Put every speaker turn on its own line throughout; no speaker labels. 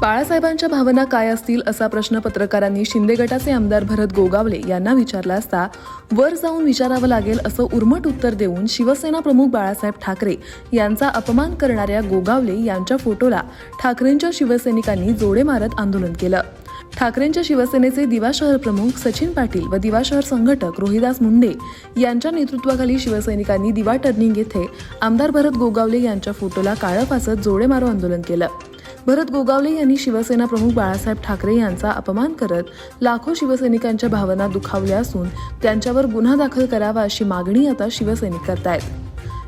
बाळासाहेबांच्या भावना काय असतील असा प्रश्न पत्रकारांनी शिंदे गटाचे आमदार भरत गोगावले यांना विचारला असता वर जाऊन विचारावं लागेल असं उर्मट उत्तर देऊन शिवसेना प्रमुख बाळासाहेब ठाकरे यांचा अपमान करणाऱ्या गोगावले यांच्या फोटोला ठाकरेंच्या शिवसैनिकांनी जोडे मारत आंदोलन केलं. ठाकरेंच्या शिवसेनेचे दिवा शहर प्रमुख सचिन पाटील व दिवा शहर संघटक रोहिदास मुंडे यांच्या नेतृत्वाखाली शिवसैनिकांनी दिवा टर्निंग येथे आमदार भरत गोगावले यांच्या फोटोला काळं फासत जोडे मारो आंदोलन केलं. भरत गोगावले यांनी शिवसेना प्रमुख बाळासाहेब ठाकरे यांचा अपमान करत लाखो शिवसैनिकांच्या भावना दुखावल्या असून त्यांच्यावर गुन्हा दाखल करावा अशी मागणी आता शिवसैनिक करतायत.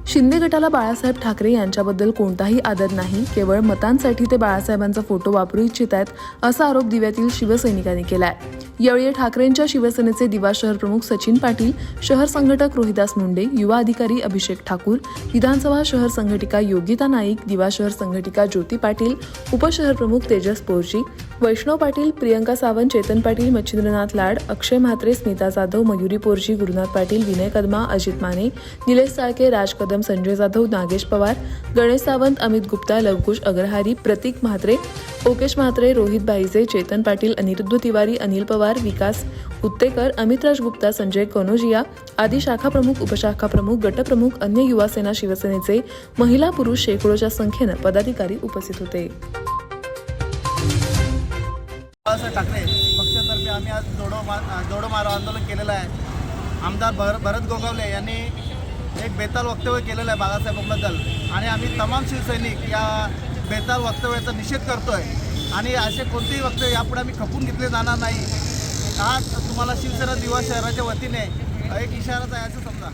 शिंदे गटाला बाळासाहेब ठाकरे यांच्याबद्दल कोणताही आदर नाही केवळ मतांसाठी ते बाळासाहेबांचा फोटो वापरू इच्छित आहेत असा आरोप दिव्यातील शिवसैनिकांनी केलाय. यावेळी ठाकरेंच्या शिवसेनेचे दिवा शहर प्रमुख सचिन पाटील शहर संघटक रोहिदास मुंडे युवा अधिकारी अभिषेक ठाकूर विधानसभा शहर संघटिका योगिता नाईक दिवा शहर संघटिका ज्योती पाटील उपशहर प्रमुख तेजस पोरजी वैष्णव पाटील प्रियंका सावंत चेतन पाटील मच्छिंद्रनाथ लाड अक्षय म्हात्रे स्मिता जाधव मयुरी पोरजी गुरुनाथ पाटील विनय कदमा अजित माने निलेश साळके राज कदम संजय जाधव नागेश पवार गणेश सावंत अमित गुप्ता लवकुश अग्रहारी प्रतीक म्हात्रे ओकेश म्हात्रे रोहित भाईजे चेतन पाटील अनिरुद्ध तिवारी अनिल पवार विकास उत्तेकर अमितराज गुप्ता संजय कनोजिया आदी शाखा प्रमुख उपशाखा प्रमुख गटप्रमुख अन्य युवासेना शिवसेनेचे महिला पुरुष शेकडोच्या संख्येनं पदाधिकारी उपस्थित होते.
बाळासाहेब ठाकरे पक्षातर्फे आम्ही आज जोडो मा जोडो मारो आंदोलन केलेलं आहे. आमदार भर भरत गोगावले यांनी एक बेताल वक्तव्य केलेलं आहे बाळासाहेबांबद्दल आणि आम्ही तमाम शिवसैनिक या बेताल वक्तव्याचा निषेध करतोय. आणि असे कोणतेही वक्तव्य यापुढे आम्ही खपून घेतले जाणार नाही. आज तुम्हाला शिवसेना दिवा शहराच्या वतीने एक इशाराच आहे असं समजा.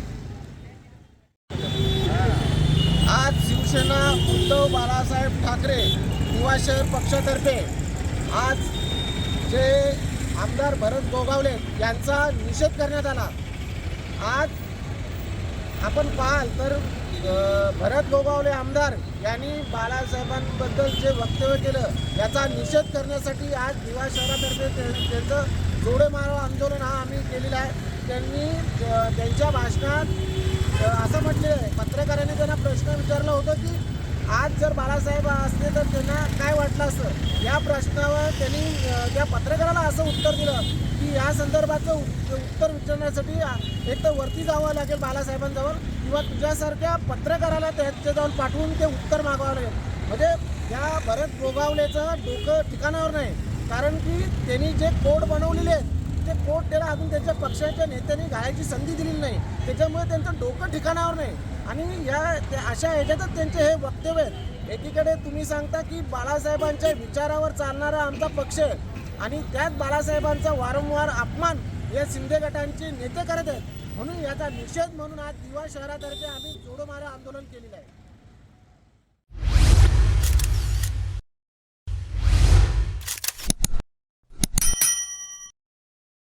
आज शिवसेना उद्धव बाळासाहेब ठाकरे युवा शहर पक्षातर्फे आज जे आमदार भरत गोगावले यांचा निषेध करण्यात आला. आज आपण पाहाल तर भरत गोगावले आमदार यांनी बाळासाहेबांबद्दल जे वक्तव्य केलं याचा निषेध करण्यासाठी आज दिवा शहरातर्फे त्यांचं जोडे मारो आंदोलन हा आम्ही केलेलं आहे. त्यांनी त्यांच्या भाषणात असं म्हटले आहे. पत्रकारांनी त्यांना प्रश्न विचारला होता की आज जर बाळासाहेब असते तर त्यांना काय वाटलं असतं? या प्रश्नावर त्यांनी त्या पत्रकाराला असं उत्तर दिलं की या संदर्भाचं उत्तर विचारण्यासाठी एक तर वरती जावं लागेल बाळासाहेबांजवळ किंवा तुझ्यासारख्या पत्रकाराला त्यांच्याजवळ पाठवून ते उत्तर मागवावं लागेल. म्हणजे या भरत गोगावलेचं डोकं ठिकाणावर नाही. कारण की त्यांनी जे कोड बनवलेले आहेत ते कोट त्याला अजून त्यांच्या पक्षाच्या नेत्यांनी घालायची संधी दिलेली नाही. त्याच्यामुळे त्यांचं डोकं ठिकाणावर नाही. आणि या त्या- अशा ह्याच्यातच त्यांचे हे वक्तव्य आहेत. एकीकडे तुम्ही सांगता की बाळासाहेबांच्या विचारावर चालणारा आमचा पक्ष आहे आणि त्याच बाळासाहेबांचा वारंवार अपमान या शिंदे गटांचे नेते करत आहेत. म्हणून याचा निषेध म्हणून आज दिवा शहरातर्फे आम्ही जोडोमारा आंदोलन केलेलं आहे.